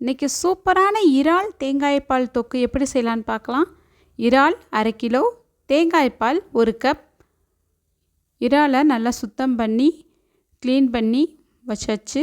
இன்றைக்கி சூப்பரான இறால் தேங்காய்ப்பால் தொக்கு எப்படி செய்யலான்னு பார்க்கலாம். இறால் அரை கிலோ தேங்காய்ப்பால் ஒரு கப். இறாலை நல்லா சுத்தம் பண்ணி க்ளீன் பண்ணி வச்சாச்சு.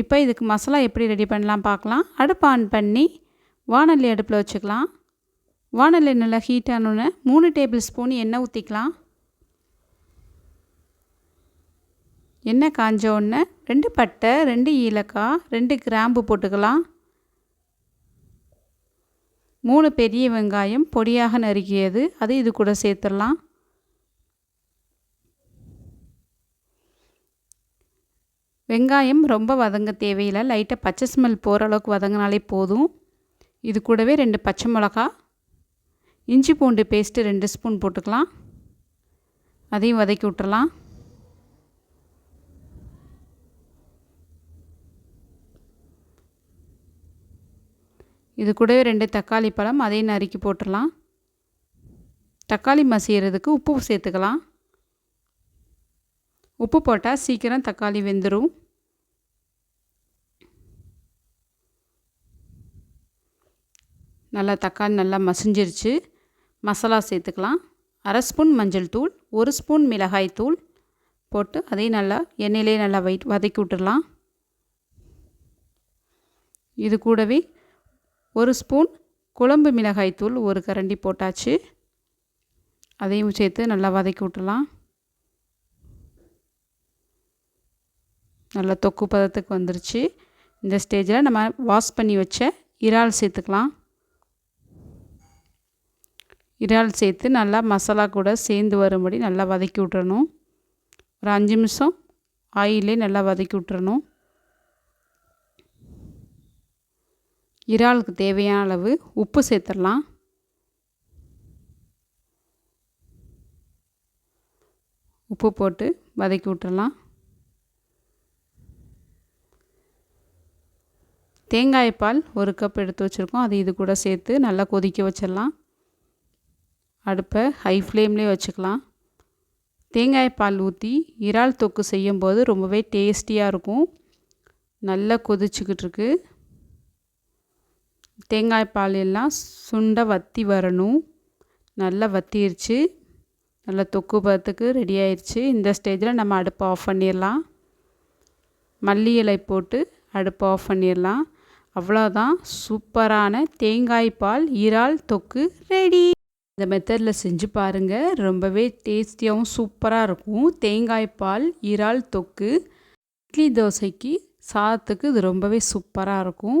இப்போ இதுக்கு மசாலா எப்படி ரெடி பண்ணலாம் பார்க்கலாம். அடுப்பு ஆன் பண்ணி வானொலி அடுப்பில் வச்சுக்கலாம். வானொலி நல்லா ஹீட் ஆனோன்னே மூணு டேபிள் ஸ்பூன் எண்ணெய் ஊற்றிக்கலாம் எண்ணெய் காஞ்ச உடனே? ரெண்டு பட்டை ரெண்டு ஏலக்காய் ரெண்டு கிராம்பு போட்டுக்கலாம். மூணு பெரிய வெங்காயம் பொடியாக நறுக்கியது. அது இது கூட சேர்த்துடலாம். வெங்காயம் ரொம்ப வதங்க தேவையில்லை. லைட்டாக பச்சை ஸ்மெல் போகிற அளவுக்கு வதங்கினாலே போதும். இது கூடவே ரெண்டு பச்சை மிளகா இஞ்சி பூண்டு பேஸ்ட்டு ரெண்டு ஸ்பூன் போட்டுக்கலாம். அதையும் வதக்கி விட்டுறலாம் இது கூடவே ரெண்டு தக்காளி பழம் அதையும் நறுக்கி போட்டுடலாம். தக்காளி மசியறதுக்கு உப்பு சேர்த்துக்கலாம். உப்பு போட்டால் சீக்கிரம் தக்காளி வெந்துடும் நல்லா தக்காளி நல்லா மசிஞ்சிருச்சு. மசாலா சேர்த்துக்கலாம். அரை ஸ்பூன் மஞ்சள் தூள் ஒரு ஸ்பூன் மிளகாய் தூள் போட்டு அதையும் நல்லா எண்ணெயிலே நல்லா வை வதக்கி விட்டுடலாம். இது கூடவே ஒரு ஸ்பூன் குழம்பு மிளகாய்த்தூள் ஒரு கரண்டி போட்டாச்சு. அதையும் சேர்த்து நல்லா வதக்கி விட்டுலாம் நல்லா தொக்கு பதத்துக்கு வந்துருச்சு. இந்த ஸ்டேஜில் நம்ம வாஷ் பண்ணி வச்ச இறால் சேர்த்துக்கலாம். இறால் சேர்த்து நல்லா மசாலா கூட சேர்ந்து வரும்படி நல்லா வதக்கி விட்டுறணும். ஒரு அஞ்சு நிமிஷம் ஆயிலே நல்லா வதக்கி விட்டுறணும். இறாலுக்கு தேவையான அளவு உப்பு சேர்த்துடலாம். உப்பு போட்டு வதக்கி விட்டுறலாம் தேங்காய் பால் ஒரு கப் எடுத்து வச்சுருக்கோம். அது இது கூட சேர்த்து நல்லா கொதிக்க வச்சிடலாம். அடுப்பை ஹை ஃப்ளேம்லேயே வச்சுக்கலாம். தேங்காய் பால் ஊற்றி இறால் தொக்கு செய்யும்போது ரொம்பவே டேஸ்டியாக இருக்கும். நல்லா கொதிச்சுக்கிட்டு இருக்குது தேங்காய் பால் எல்லாம் சுண்டை வற்றி வரணும். நல்லா வத்திருச்சு. நல்லா தொக்கு பதத்துக்கு ரெடி ஆயிடுச்சு இந்த ஸ்டேஜில் நம்ம அடுப்பை ஆஃப் பண்ணிடலாம். மல்லி இலை போட்டு அடுப்பை ஆஃப் பண்ணிடலாம். அவ்வளோதான் சூப்பரான தேங்காய் பால் இறால் தொக்கு ரெடி இந்த மெத்தடில் செஞ்சு பாருங்கள் ரொம்பவே டேஸ்டியாகவும் சூப்பராக இருக்கும். தேங்காய் பால் இறால் தொக்கு இட்லி தோசைக்கு சாதத்துக்கு இது ரொம்பவே சூப்பராக இருக்கும்.